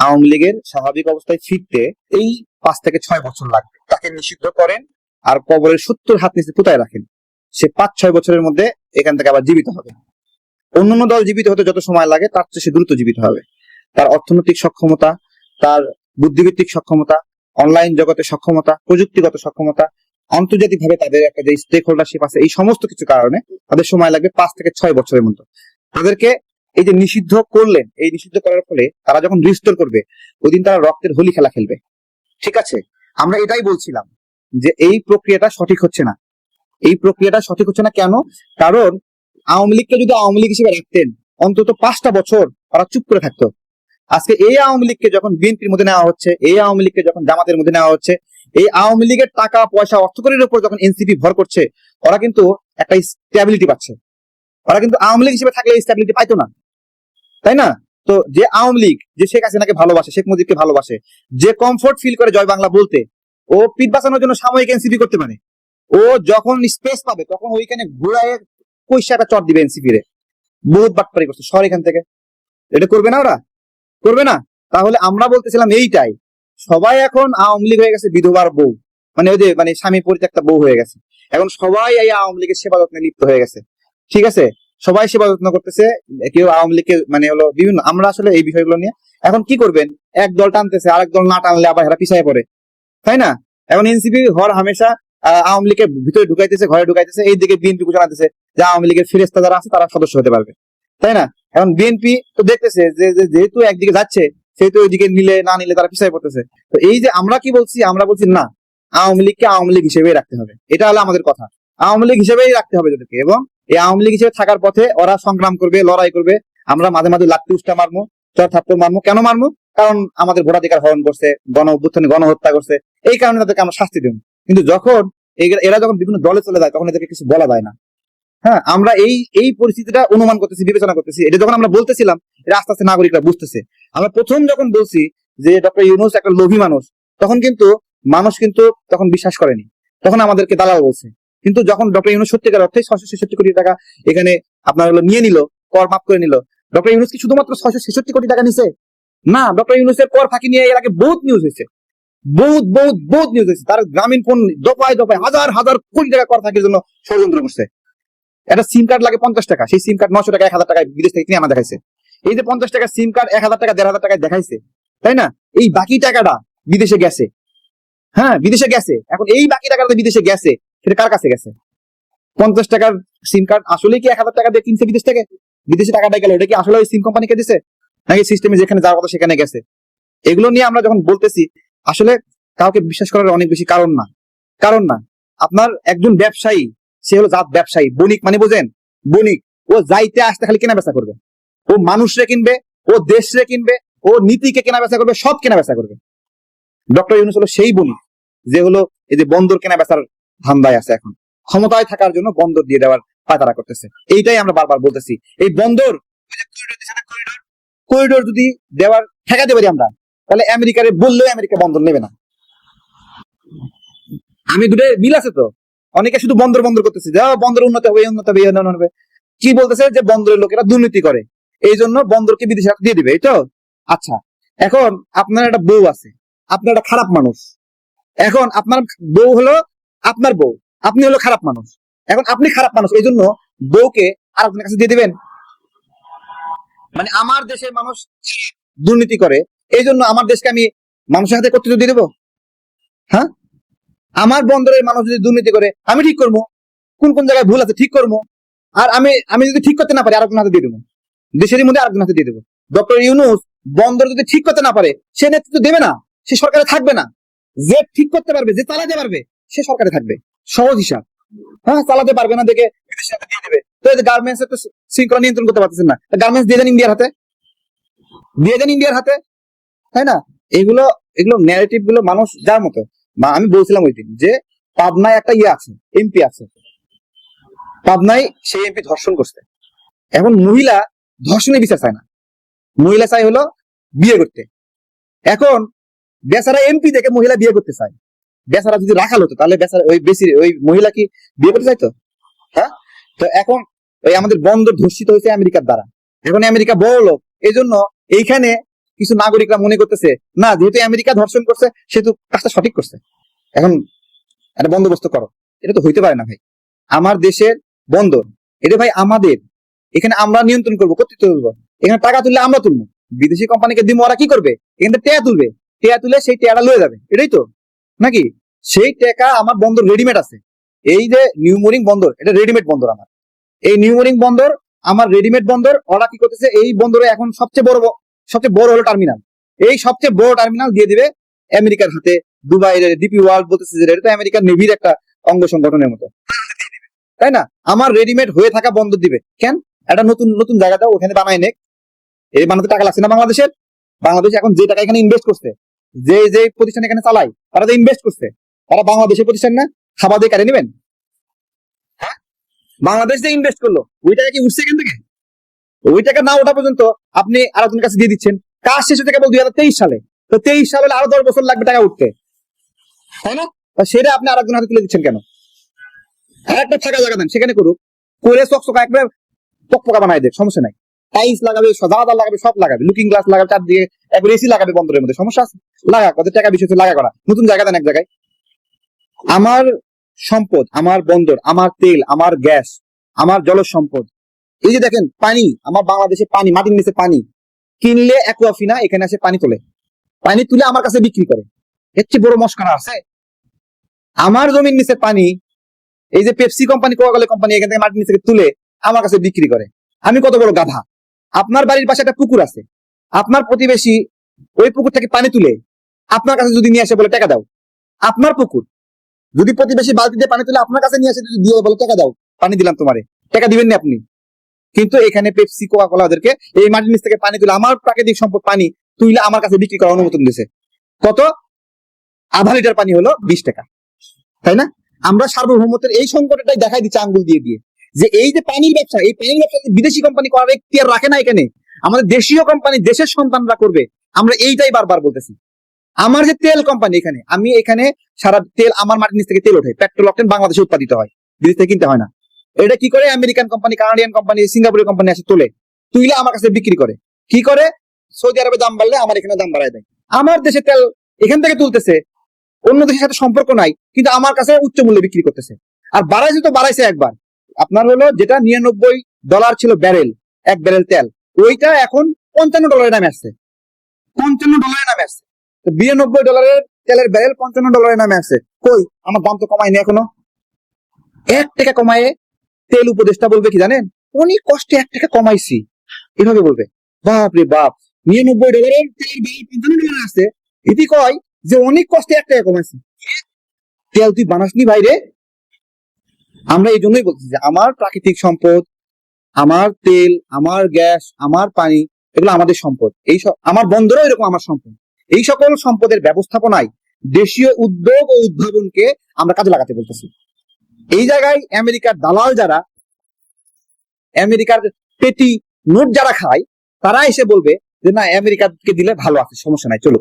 আওয়ামী লীগের স্বাভাবিক অবস্থায় ফিরতে এই পাঁচ থেকে ছয় বছর লাগবে। তাকে নিষিদ্ধ করেন আর কবরের সত্তর হাত নিচে পুতায় রাখেন? সে পাঁচ, ছয় বছরের মধ্যে এখান থেকে আবার জীবিত হবে। অন্যান্য দল জীবিত হতে যত সময় লাগে, তার চেয়ে সে দ্রুত জীবিত হবে। তার অর্থনৈতিক সক্ষমতা, তার বুদ্ধিভিত্তিক সক্ষমতা, অনলাইন জগতের সক্ষমতা, প্রযুক্তিগত সক্ষমতা আন্তর্জাতিক ভাবে তাদের একটা যে স্টেক হোল্ডারশিপ আছে, এই সমস্ত কিছু কারণে তাদের সময় লাগবে পাঁচ থেকে ছয় বছরের মতো তাদেরকে এই যে নিষিদ্ধ করলেন, এই নিষিদ্ধ করার ফলে তারা যখন রিস্টোর করবে ওই দিন তারা রক্তের হোলি খেলা খেলবে। ঠিক আছে? আমরা এটাই বলছিলাম যে এই প্রক্রিয়াটা সঠিক হচ্ছে না। এই প্রক্রিয়াটা সঠিক হচ্ছে না কেন? কারণ আওয়ামী লীগকে যদি আওয়ামী লীগ হিসেবে রাখতেন, অন্তত পাঁচটা বছর তারা চুপ করে থাকতো। আজকে এই আওয়ামী লীগকে যখন বিএনপির মধ্যে নেওয়া হচ্ছে, এই আওয়ামী লীগকে যখন জামাতের মধ্যে নেওয়া হচ্ছে, এই আওয়ামী লীগের টাকা, পয়সা, অর্থকরীর উপর যখন এনসিপি ভর করছে, ওরা কিন্তু একটা স্টেবিলিটি পাচ্ছে। ওরা কিন্তু আওয়ামী লীগ হিসেবে থাকলে স্টেবিলিটি পাইতো না। তাই না? তো যে আওয়ামী লীগ, যে শেখ হাসিনাকে ভালোবাসে, শেখ মুজিবকে ভালোবাসে, যে কমফোর্ট ফিল করে জয় বাংলা বলতে, ও পিঠ বাঁচানোর জন্য সাময়িক এনসিপি করতে পারে। ও যখন স্পেস পাবে, তখন ওইখানে ঘুরায় একটা চট দিবে এনসিপি রে। বহুত বাটপারি করছে, সর এখান থেকে। এটা করবে না ওরা? করবে না? তাহলে আমরা বলতেছিলাম এইটাই। সবাই এখন আওয়ামী লীগ হয়ে গেছে বিধবার বউ। মানে ওই যে মানে স্বামী পরিত্যক্তা বউ হয়ে গেছে। এখন সবাই এই আওয়ামী লীগের সেবা যত্নে লিপ্ত হয়ে গেছে। ঠিক আছে? সবাই সেবা যত্ন করতেছে, কেউ আওয়ামী লীগকে মানে হলো বিভিন্ন, আমরা আসলে এই বিষয়গুলো নিয়ে, এখন কি করবেন? এক দল টানতেছে, আরেক দল না টানলে আবার হেরা পিছায় পড়ে। তাই না? এখন এনসিপি ঘর হামেশা আওয়ামী লীগের ভিতরে ঢুকাইতেছে, ঘরে ঢুকাইতেছে, এইদিকে বিএনপি ঘোষণা দিতেছে যে আওয়ামী লীগের ফিরেস্তা যারা আছে, তারা সদস্য হতে পারবে। তাই না? এখন বিএনপি তো দেখতেছে যে, যে- যেহেতু একদিকে যাচ্ছে, সেহেতু ওইদিকে নিলে, না নিলে তারা পিছায় পড়তেছে। তো এই যে আমরা কি বলছি? আমরা বলছি না, আওয়ামী লীগকে আওয়ামী লীগ হিসেবেই রাখতে হবে। এটা হলো আমাদের কথা। আওয়ামী লীগ হিসেবেই রাখতে হবে তাদেরকে। এবং এই আওয়ামী লীগ হিসেবে থাকার পথে ওরা সংগ্রাম করবে, লড়াই করবে। আমরা মাঝে মাঝে লাত্তি উষ্টা মারমু, চর থাপ্পড় মারমু। কেন মারমু? কারণ আমাদের ভোটাধিকার হরণ করছে, গণ অভ্যুত্থানে গণহত্যা করছে। এই কারণে তাদেরকে আমরা শাস্তি দেব। কিন্তু যখন এরা যখন বিভিন্ন দলে চলে যায়, তখন এদেরকে কিছু বলা যায় না। হ্যাঁ আমরা এই এই পরিস্থিতিটা অনুমান করতেছি, বিবেচনা করতেছি। এটা যখন আমরা বলতেছিলাম, এটা আস্তে আস্তে নাগরিকরা বুঝতেছে। আমরা প্রথম যখন বলছি যে ডক্টর ইউনুস একটা লোভী মানুষ, তখন কিন্তু মানুষ কিন্তু তখন বিশ্বাস করেনি। তখন আমাদেরকে দালাল বলছে। কিন্তু যখন ডক্টর ইউনুস সত্যিকার অর্থে ছয়শো ছেষট্টি কোটি টাকা এখানে আপনার নিয়ে নিল, কর মাফ করে নিল। ডক্টর ইউনুস কি শুধুমাত্র ছয়শো ছেষট্টি কোটি টাকা নিছে? না ডক্টর ইউনুসের কর ফাঁকি নিয়ে এর আগে বহুত নিউজ হয়েছে। বহুত বহুত বহুত নিউজ হয়েছে। তার গ্রামীণ ফোন দফায় দফায় হাজার হাজার কোটি টাকা কর ফাঁকির জন্য ষড়যন্ত্র করছে। একটা সিম কার্ড লাগে পঞ্চাশ টাকা। সেই সিম কার্ড নশো টাকা, এক হাজার টাকায় বিদেশ থেকে কিনে আমার দেখাইছে। এই যে পঞ্চাশ টাকা সিম কার্ড এক হাজার টাকা, দেড় হাজার টাকায় দেখাইছে। তাই না? এই বাকি টাকাটা বিদেশে গেছে। হ্যাঁ বিদেশে গেছে। এখন এই বাকি টাকাটা বিদেশে গেছে। সেটা কার কাছে গেছে? পঞ্চাশ টাকার সিম কার্ড আসলে কি এক হাজার টাকা দিয়ে কিনছে বিদেশ থেকে? বিদেশে টাকাটা গেল, এটা কি আসলে ওই সিম কোম্পানিকে দিছে? নাকি সিস্টেমে যেখানে যাওয়ার কথা সেখানে গেছে? এগুলো নিয়ে আমরা যখন বলতেছি, আসলে কাউকে বিশ্বাস করার অনেক বেশি কারণ না। কারণ না, আপনার একজন ব্যবসায়ী, সে হলো জাত ব্যবসায়ী, বণিক মানে বোঝেন? বণিক, ও যাইতে আসতে খালি কেনা বেচা করবে। ও মানুষরে কিনবে, ও দেশরে কিনবে, ও নীতিকে কেনা বেচা করবে, সব কেনা বেচা করবে। ডক্টর ইউনুস হলো সেই বণিক, যে হলো এই যে বন্দর কেনা বেচার ধান্দায় আছে এখন। ক্ষমতায় থাকার জন্য বন্দর দিয়ে দেওয়ার পায়তারা করতেছে। এইটাই আমরা বারবার বলতেছি। এই বন্দর করিডোর যদি দেওয়ার ঠেকাতে পারি আমরা তাহলে আমেরিকারে বললেও আমেরিকা বন্দর নেবে না। আমি দুটো মিল আছে তো? অনেকে শুধু বন্দর বন্দর করতেছে যে "আহ, বন্দর উন্নত হবে উন্নত হবে উন্নত হবে। কি বলতেছে? যে বন্দরের লোকেরা দুর্নীতি করে। এই জন্য বন্দরকে বিদেশে দিয়ে দিবে এই তো? আচ্ছা এখন আপনার একটা বউ আছে। আপনার একটা খারাপ মানুষ। এখন আপনার বউ হলো আপনার বউ। আপনি হলো খারাপ মানুষ। এখন আপনি খারাপ মানুষ, এই জন্য বউকে আরেকজনের কাছে দিয়ে দিবেন। মানে আমার দেশের মানুষ দুর্নীতি করে, এই জন্য আমার দেশকে আমি মানুষের হাতে কর্তৃত্ব দিয়ে দেবো? হ্যাঁ? আমার বন্দরের মানুষ যদি দুর্নীতি করে, আমি ঠিক করব? কোন কোন জায়গায় ভুল আছে ঠিক করব? আর আমি আমি যদি ঠিক করতে না পারি আরেকজন হাতে দিয়ে দেবো। দেশেরই মধ্যে আরেকজন হাতে দিয়ে দেবো। ডক্টর ইউনুস বন্দর যদি ঠিক করতে না পারে, সে নেতৃত্ব দেবে না, সে সরকারে থাকবে না। যে ঠিক করতে পারবে, যে চালাতে পারবে সে সরকারে থাকবে। সহজ হিসাব। হ্যাঁ চালাতে পারবে না, দেখে দিয়ে দেবে। তো গার্মেন্টস তো শৃঙ্খলা নিয়ন্ত্রণ করতে পারতেছেন না। গার্মেন্টস দিয়ে দেন ইন্ডিয়ার হাতে। দিয়ে দেন ইন্ডিয়ার হাতে। তাই না? এগুলো এগুলো ন্যারেটিভগুলো মানুষ যার মতো। আমি বলছিলাম ওই দিন যে পাবনায় একটা ইয়ে আছে এমপি আছে। পাবনায় সেই এমপি ধর্ষণ করছে। এখন মহিলা ধর্ষণে বিচার চায় না। মহিলা চাই হলো বিয়ে করতে। এখন বেচারা এমপি থেকে মহিলা বিয়ে করতে চায়। বেচারা যদি রাখাল হতো, তাহলে বেচারা ওই বেশি, ওই মহিলা কি বিয়ে করতে চাইতো? হ্যাঁ? তো এখন ওই আমাদের বন্দর ধর্ষিত হয়েছে আমেরিকার দ্বারা। এখন আমেরিকা বড় লোক। এই জন্য এইখানে কিছু নাগরিকরা মনে করতেছে, না, যেহেতু আমেরিকা ধর্ষণ করছে, সেহেতু কাজটা সঠিক করছে। এখন একটা বন্দোবস্ত করো। এটা তো হইতে পারে না ভাই। আমার দেশের বন্দর এটা ভাই আমাদের। এখানে আমরা নিয়ন্ত্রণ করব, কর্তৃত্ব তুলবো এখানে টাকা তুললে আমরা তুলবো। বিদেশি কোম্পানিকে দিব ওরা কি করবে? এখান টেয়া তুলবে। টেয়া তুলে সেই টেয়াটা লয়ে যাবে। এটাই তো। নাকি? সেই টাকা আমার বন্দর রেডিমেড আছে। এই যে নিউমোরিং বন্দর, এটা রেডিমেড বন্দর আমার। এই নিউমোরিং বন্দর, আমার রেডিমেড বন্দর, ওরা কি করতেছে? এই বন্দরে এখন সবচেয়ে বড় সবচেয়ে বড় হলো টার্মিনাল এই সবচেয়ে বড় টার্মিনাল দিয়ে দিবে আমেরিকার হাতে। দুবাইয়ের ডিপি ওয়ার্ল্ড বলতেছে যে, এটা তো আমেরিকার নেভির একটা অঙ্গ সংগঠনের মতো। তাই না? আমার রেডিমেড হয়ে থাকা বন্দর দিবে। কেন? একটা নতুন নতুন জায়গা দাও, ওখানে বানায় নেক। এই বানাতে টাকা লাগছে না বাংলাদেশের? বাংলাদেশ এখন যে টাকা এখানে ইনভেস্ট করছে যে যে প্রতিষ্ঠান এখানে চালায়, তারা তো ইনভেস্ট করছে, তারা বাংলাদেশের প্রতিষ্ঠান না? খাবার দিয়ে কেড়ে নেবেন? হ্যাঁ? বাংলাদেশ যে ইনভেস্ট করল, ওই টাকা কি উঠছে এখান থেকে? ওই টাকা না ওঠা পর্যন্ত আপনি আরেকজনের কাছে দিয়ে দিচ্ছেন। কাজ শেষ হতে কেবল দুই হাজার তেইশ সালে। তো তেইশ সালে আরও দশ বছর লাগবে টাকা উঠতে। তাই না? সেটা আপনি আরেকজন হাতে তুলে দিচ্ছেন কেন? আর একটা ফাঁকা জায়গা দেন, সেখানে করুক। করে চকচকা একবারে পকপকা বানাই দেয় সমস্যা নাই। টাইলস লাগাবে সাদা লাগাবে, সব লাগাবে। লুকিং গ্লাস লাগাবে চারদিকে একবার এসি লাগাবে বন্দরের মধ্যে। সমস্যা আছে? লাগা, কত টাকা বিষয় লাগা করা? নতুন জায়গা দেন এক জায়গায়। আমার সম্পদ, আমার বন্দর, আমার তেল, আমার গ্যাস, আমার জল সম্পদ। এই যে দেখেন, পানি, আমার বাংলাদেশে পানি, মাটির নিচে পানি। কিনলে অ্যাকুয়াফিনা এখানে আসে পানি তোলে। পানি তুলে আমার কাছে বিক্রি করে। এর চেয়ে বড় মস্করা আছে। আমার জমির নিচে পানি, এই যে পেপসি কোম্পানি কোকাকোলা কোম্পানি এখান থেকে মাটির নিচে তুলে আমার কাছে বিক্রি করে। আমি কত বড় গাধা? আপনার বাড়ির পাশে একটা পুকুর আছে। আপনার প্রতিবেশী ওই পুকুর থেকে পানি তুলে আপনার কাছে যদি নিয়ে আসে বলে টাকা দাও। আপনার পুকুর। যদি প্রতিবেশী বালতিতে পানি তুলে আপনার কাছে নিয়ে আসে যদি দিয়ে বলে টাকা দাও, পানি দিলাম তোমারে। টাকা দিবেন না আপনি। কিন্তু এখানে পেপসি কোকা কোলা ওদেরকে এই মাটির নিচ থেকে পানি তুলে আমার প্রাকৃতিক সম্পদ পানি তুইলে আমার কাছে বিক্রি করার অনুমোদন দিয়েছে কত? আধা লিটার পানি হলো বিশ টাকা। তাই না? আমরা সার্বভৌমত্বের এই সংকটটাই দেখাই দিচ্ছে আঙ্গুল দিয়ে দিয়ে। যে এই যে পানির ব্যবসা, এই পানির ব্যবসা বিদেশি কোম্পানি করার এখতিয়ার রাখে না এখানে, আমাদের দেশীয় কোম্পানি দেশের সন্তানরা করবে। আমরা এইটাই বারবার বলতেছি। আমার যে তেল কোম্পানি এখানে, আমি এখানে সারা তেল আমার মাটির নিচ থেকে তেল ওঠে। পেট্রোল অকটেন বাংলাদেশে উৎপাদিত হয়। বিদেশ থেকে কিনতে হয় না। এটা কি করে? আমেরিকান কোম্পানি কানাডিয়ান কোম্পানি সিঙ্গাপুরের কোম্পানি আসে তোলে। তুইলে আমার কাছে বিক্রি করে। কি করে? সৌদি আরবে দাম বাড়লে আমার এখানে দাম বাড়ায় দেয়। আমার দেশে তেল এখান থেকে তুলতেছে। অন্য দেশের সাথে সম্পর্ক নাই, কিন্তু আমার কাছে উচ্চ মূল্যে বিক্রি করতেছে। আর বাড়াইছে তো বাড়াইছে একবার। আপনার হলো যেটা নিরানব্বই ডলার ছিল ব্যারেল এক ব্যারেল তেল। ওইটা এখন পঞ্চান্ন ডলারের নামে আসছে। পঞ্চান্ন ডলারের নামে আসছে। বিরানব্বই ডলারের তেলের ব্যারেল পঞ্চান্ন ডলারের নামে আসছে। কই, আমার দাম তো কমায়নি এখনও। এক টাকা কমায়ে তেল উপদেষ্টা বলবে কি জানেন? অনেক কষ্টে এক টাকা কমাইছি। এভাবে বলবে। বাপ রে বাপ, নিরানব্বই ডলারের তেল ব্যারেল পঞ্চান্ন ডলার আসছে। এটি কয় যে অনেক কষ্টে এক টাকা কমাইছি। তেল তুই বানাসনি বাইরে আমরা এই জন্যই বলছি যে আমার প্রাকৃতিক সম্পদ, আমার তেল, আমার গ্যাস, আমার পানি, এগুলো আমাদের সম্পদ। এই আমার বন্দরও এরকম আমার সম্পদ। এই সকল সম্পদের ব্যবস্থাপনায় দেশীয় উদ্যোগ ও উদ্ভাবনকে আমরা কাজে লাগাতে বলতেছি। এই জায়গায় আমেরিকার দালাল যারা, আমেরিকার পেটি নোট যারা খায়, তারা এসে বলবে যে, না, আমেরিকাকে দিলে ভালো আছে, সমস্যা নাই চলো